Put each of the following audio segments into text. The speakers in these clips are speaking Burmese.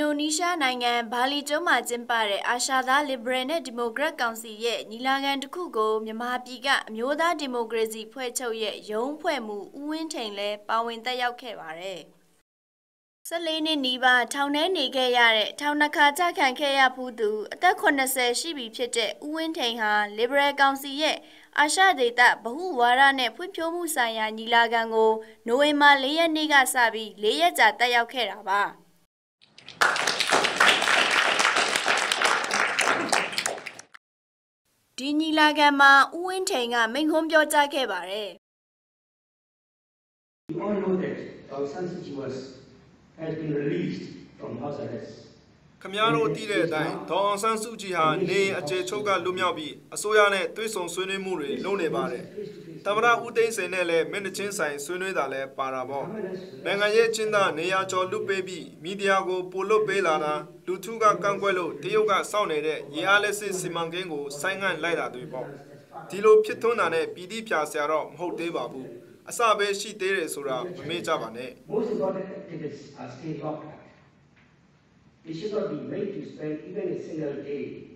ဒိုနီးရှားနိုင်ငံဘာလီကျွန်းမှာကျင်းပတဲ့အာရှသား Liberal နဲ့ Democrat ကောင်စီရဲ့ညီလာခံတစ်ခုကိုမြန်မာပြည်ကအမျိုးသားဒီမိုကရေစီဖွဲ့ချုပ်ရဲ့ရုံးဖွဲ့မှုဦးဝင်းထိန်လည်းပါဝင်တက်ရောက်ခဲ့ပါတယ်။14နှစ်နီးပါးထောင်ထဲနေခဲ့ရတဲ့ထောင်နှခါကြခံခဲ့ရဖူးသူအသက်80ရှိပြီဖြစ်တဲ့ဦးဝင်းထိန်ဟာ Liberal ကောင်စီရဲ့အာရှဒေသဗဟုဝါဒနဲ့ဖွံ့ဖြိုးမှုဆိုင်ရာညီလာခံကိုနိုဝင်ဘာ၄ရက်နေ့ကစပြီး၄ရက်ကြာတက်ရောက်ခဲ့တာပါ။ ဒီညီလာခံမှာဦးဝင်းထိန်ကမိန့်ခွန်းပြောကြားခဲ့ပါတယ်။ We all know that Aung San Suu Kyi was has been released from house arrest. ခမားတို့သိတဲ့အတိုင်းဒေါအောင်ဆန်းစုကြည်ဟာနေအခြေချုပ်ကလွတ်မြောက်ပြီးအစိုးရနဲ့တွဲဆုံဆွေးနွေးမှုတွေလုပ်နေပါတယ်။ တမရဦးသိန်းစိန်နဲ့လည်းမင်းတချင်းဆိုင်ဆွေးနွေးတာလည်းပါတာပေါ့။နိုင်ငံရေးချင်းသားနေရာကျော်လွတ်ပေးပြီးမီဒီယာကိုပိုလွတ်ပေးလာတာလူထုကကန့်ကွက်လို့တရုတ်ကစောင့်နေတဲ့ရေအားလက်စစ်စီမံကိန်းကိုဆိုင်းငံ့လိုက်တာတွေပေါ့။ဒီလိုဖြစ်ထွန်းတာနဲ့ပြည်တိဖြာဆရာတော့မဟုတ်သေးပါဘူး။အစပဲရှိသေးတယ်ဆိုတာမမေ့ကြပါနဲ့။ Most important activists are still locked up. They should not be made to spend even a single day motivated, single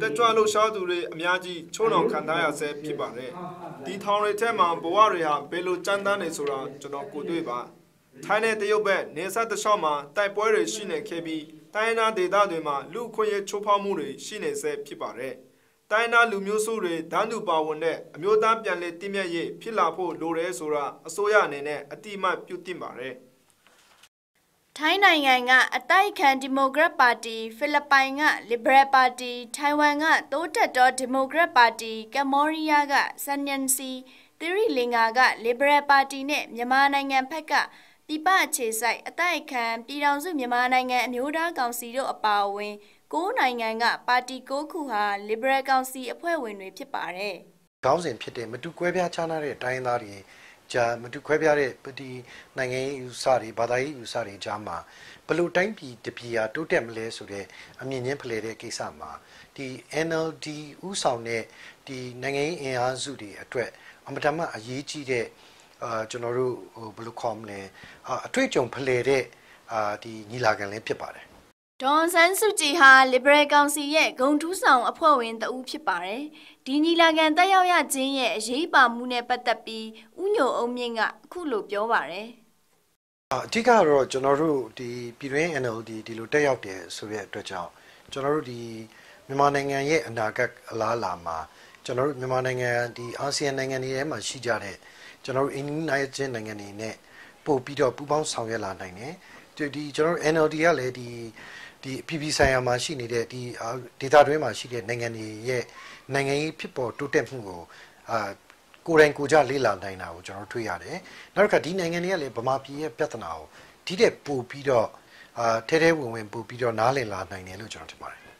တက် motivated. ကြွလှုပ်ရှားသူတွေအများကြီးချုံတော်ခံထားရဆဲဖြစ်ပါတယ်။ဒီထောင်တွေထဲမှာဘဝတွေဟာဘယ်လိုကြမ်းတမ်းနေဆိုတာကျွန်တော်ကိုတွေ့ပါ။ထိုင်းနဲ့တရုတ်ဘက်နေဆက်တစ်လျှောက်မှာတိုက်ပွဲတွေရှိနေခဲ့ပြီးတိုင်းနာဒေသတွေမှာလူအခွင့်အရေးချိုးဖောက်မှုတွေရှိနေဆဲဖြစ်ပါတယ်။တိုင်းနာလူမျိုးစုတွေဒန်းတူပါဝင်တဲ့အမျိုးသားပြန်လည်တည်မြဲရေးဖြစ်လာဖို့လိုတယ်ဆိုတာအစိုးရအနေနဲ့အတိအမှတ်ပြုတင်ပါတယ်။ ထိုင်းနိုင်ငံကအတိုက်အခံဒီမိုကရက်ပါတီဖိလစ်ပိုင်ကလစ်ဘရယ်ပါတီထိုင်ဝမ်ကတိုးတက်သောဒီမိုကရက်ပါတီကမ္ဘောဒီးယားကဆန်ညန်စီသီရိလင်္ကာကလစ်ဘရယ်ပါတီနဲ့မြန်မာနိုင်ငံဘက်ကပြပအခြေဆိုင်အတိုက်အခံပြည်ထောင်စုမြန်မာနိုင်ငံအမျိုးသားကောင်စီတို့အပါအဝင်၉နိုင်ငံကပါတီ၉ခုဟာလစ်ဘရယ်ကောင်စီအဖွဲ့ဝင်တွေဖြစ်ပါတယ်ခေါင်းစဉ်ဖြစ်တဲ့မတူကွဲပြားခြားနားတဲ့တိုင်းရင်းသားတွေ ကြာမတူခွဲပြားတဲ့ဒီနိုင်ငံရေးယူဆတွေဘာသာရေးယူဆတွေကြားမှာဘလို့တိုင်းပြည်တပြည်ဟာတိုးတက်မလဲဆိုတဲ့အမြင်ချင်းဖလှယ်တဲ့ကိစ္စမှာဒီ NLD ဥဆောင်တဲ့ဒီနိုင်ငံရေးအင်အားစုတွေအတွက်အမတမအရေးကြီးတဲ့အာကျွန်တော်တို့ဟိုဘယ်လိုခေါ်မလဲအာအတွေ့အကြုံဖလှယ်တဲ့အာဒီညီလာခံလည်းဖြစ်ပါတယ် ဒေါ်ဆန်းစုကြည်ဟာ Liberal ကောင်စီရဲ့ဂုံထူးဆောင်အဖွဲ့ဝင်တဦးဖြစ်ပါတယ်။ဒီညီလာခံတက်ရောက်ရခြင်းရဲ့အရေးပါမှုနဲ့ပတ်သက်ပြီးဥညိုအုံမြင့်ကအခုလိုပြောပါတယ်။အဓိကတော့ကျွန်တော်တို့ဒီပြည်တွင်း NLD ဒီလိုတက်ရောက်တယ်ဆိုတဲ့အတွက်ကြောင့်ကျွန်တော်တို့ဒီမြန်မာနိုင်ငံရဲ့အနာဂတ်အလားအလာမှာကျွန်တော်တို့မြန်မာနိုင်ငံဒီအာဆီယံနိုင်ငံတွေထဲမှာရှိကြတဲ့ကျွန်တော်တို့အင်ဒိုနီးရှားနိုင်ငံတွေနဲ့ပို့ပြီးတော့ပူးပေါင်းဆောင်ရွက်လာနိုင်တယ်ဒီဒီကျွန်တော်တို့ NLD ကလည်းဒီ ဒီအပြည်ပြည်ဆိုင်ရာမှာရှိနေတဲ့ဒီဒေတာတွင်းမှာရှိတဲ့နိုင်ငံတွေရဲ့နိုင်ငံရေးဖြစ်ပေါ်တိုးတက်မှုကိုအာကိုယ်တိုင်ကိုယ်ကြလေ့လာနိုင်တာကိုကျွန်တော်တွေ့ရတယ်။နောက်တစ်ခါဒီနိုင်ငံတွေကလည်းဗမာပြည်ရဲ့ပြဿနာကိုဒီတဲ့ပို့ပြီးတော့အာထဲထဲဝင်ဝင်ပို့ပြီးတော့နားလည်လာနိုင်တယ်လို့ကျွန်တော်ထင်ပါတယ်